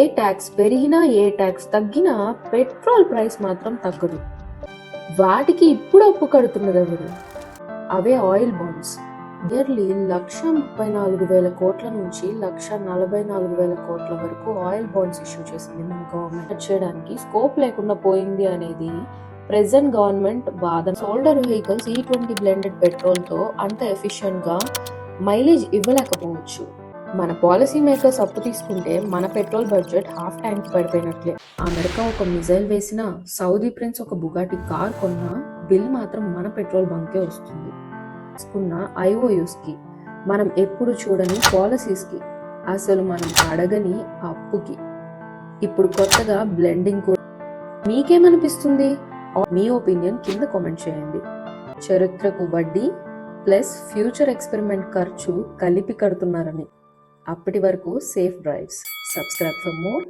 ఏ tax పెరిగినా ఏ tax తగ్గినా పెట్రోల్ ప్రైస్ మాత్రం తగ్గదు. వాటికి ఇప్పుడు అప్పు కడుతున్నది ఎవరు అవే ఆయిల్ బాండ్స్. నియర్లీ లక్ష ముప్పై నాలుగు వేల కోట్ల నుంచి లక్ష నలభై నాలుగు వేల కోట్ల వరకు ఆయిల్ బాండ్స్ ఇష్యూ చేసింది మన గవర్నమెంట్. చేయడానికి స్కోప్ లేకుండా పోయింది అనేది ప్రెసెంట్ గవర్నమెంట్ బాధ. సోల్డర్ వెహికల్స్ ఈ ట్వంటీ బ్లెండెడ్ పెట్రోల్తో అంత ఎఫిషియెంట్గా మైలేజ్ ఇవ్వలేకపోవచ్చు. మన పాలసీ మేకర్స్ అప్పు తీసుకుంటే మన పెట్రోల్ బడ్జెట్ హాఫ్ ట్యాంక్ పడిపోయినట్లే. అమెరికా ఒక మిజైల్ వేసిన సౌదీ ప్రిన్స్ ఒక బుగాటి కార్ కొన్న బిల్ మాత్రం మన పెట్రోల్ బంకే వస్తుంది. తీసుకున్న ఐఓయూస్కి మనం ఎప్పుడు చూడని పాలసీస్కి అసలు మనం అడగని అప్పుకి. ఇప్పుడు కొత్తగా బ్లెండింగ్ కూడా. మీకేమనిపిస్తుంది? మీ ఒపీనియన్ కింద కామెంట్ చేయండి. చరిత్రకు వడ్డీ ప్లస్ ఫ్యూచర్ ఎక్స్పెరిమెంట్ ఖర్చు కలిపి కడుతున్నారని. అప్పటి వరకు safe drives subscribe for more